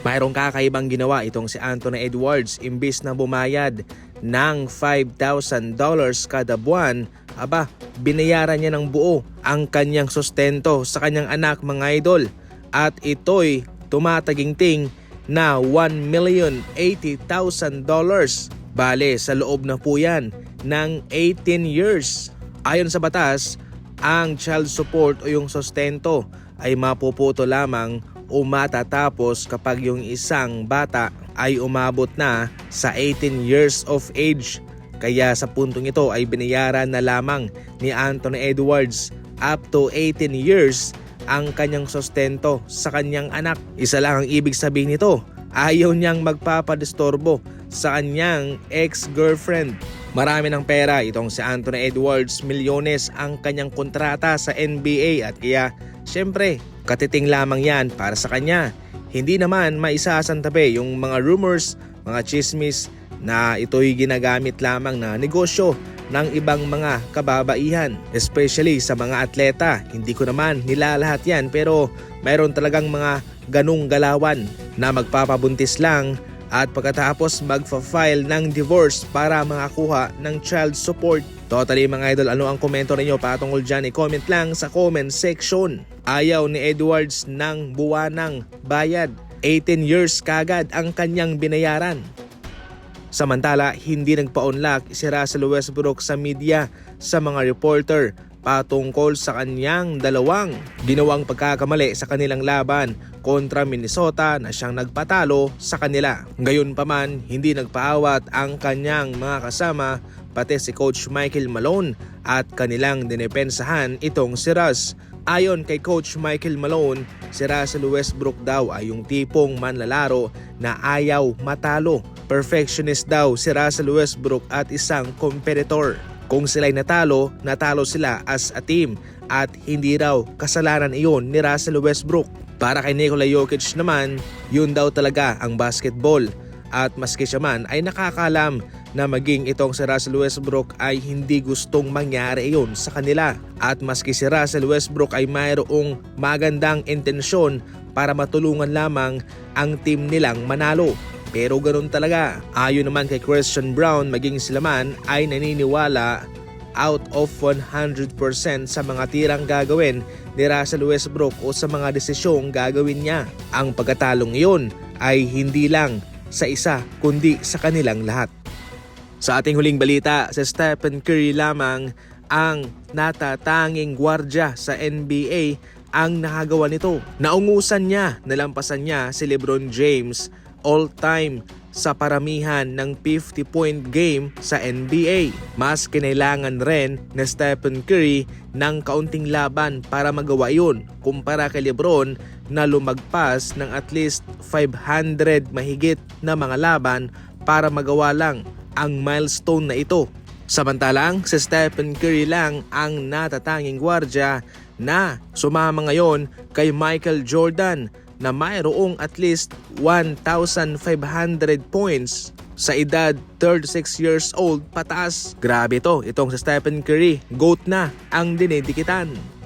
Mayroong kakaibang ginawa itong si Anthony Edwards imbis na bumayad ng $5,000 kada buwan, aba, binayaran niya ng buo ang kanyang sustento sa kanyang anak mga idol at ito'y tumataginting na $1,080,000. Bale, sa loob na po yan ng 18 years. Ayon sa batas, ang child support o yung sustento ay mapuputo lamang o matatapos kapag yung isang bata ay umabot na sa 18 years of age. Kaya sa puntong ito ay binayaran na lamang ni Anthony Edwards up to 18 years ang kanyang sustento sa kanyang anak. Isa lang ang ibig sabihin nito, ayaw niyang magpapadistorbo sa kanyang ex-girlfriend. Marami ng pera itong si Anthony Edwards, milyones ang kanyang kontrata sa NBA at kaya syempre katiting lamang yan para sa kanya. Hindi naman maisasantabi yung mga rumors, mga chismis na ito'y ginagamit lamang na negosyo ng ibang mga kababaihan, especially sa mga atleta. Hindi ko naman nilalahat yan pero mayroon talagang mga ganong galawan na magpapabuntis lang at pagkatapos magfa-file ng divorce para makakuha ng child support. Totally mga idol, ano ang komento ninyo patungkol dyan? I-comment lang sa comment section. Ayaw ni Edwards ng buwanang bayad. 18 years kagad ang kanyang binayaran. Samantala, hindi nagpa-unlock si Russell Westbrook sa media sa mga reporter patungkol sa kanyang dalawang ginawang pagkakamali sa kanilang laban kontra Minnesota na siyang nagpatalo sa kanila. Gayon pa man, hindi nagpaawat ang kanyang mga kasama pati si Coach Michael Malone at kanilang dinepensahan itong si Russ. Ayon kay Coach Michael Malone, si Russell Westbrook daw ay yung tipong manlalaro na ayaw matalo. Perfectionist daw si Russell Westbrook at isang competitor. Kung sila'y natalo, natalo sila as a team at hindi raw kasalanan iyon ni Russell Westbrook. Para kay Nikola Jokic naman, yun daw talaga ang basketball. At maski siya man ay nakakalam na maging itong si Russell Westbrook ay hindi gustong mangyari iyon sa kanila. At maski si Russell Westbrook ay mayroong magandang intensyon para matulungan lamang ang team nilang manalo. Pero ganun talaga. Ayon naman kay Christian Brown, maging sila man ay naniniwala out of 100% sa mga tirang gagawin ni Russell Westbrook o sa mga desisyong gagawin niya. Ang pagkatalong iyon ay hindi lang sa isa kundi sa kanilang lahat. Sa ating huling balita, si Stephen Curry lamang ang natatanging gwardya sa NBA ang nakagawa nito. Naungusan niya, nalampasan niya si LeBron James all-time sa paramihan ng 50-point game sa NBA. Mas kinailangan rin na Stephen Curry ng kaunting laban para magawa yun kumpara kay Lebron na lumagpas ng at least 500 mahigit na mga laban para magawa lang ang milestone na ito. Samantalang si Stephen Curry lang ang natatanging gwardya na sumama ngayon kay Michael Jordan na mayroong at least 1,500 points sa edad 36 years old pataas. Grabe to, itong si Stephen Curry, GOAT na ang dinidikitan.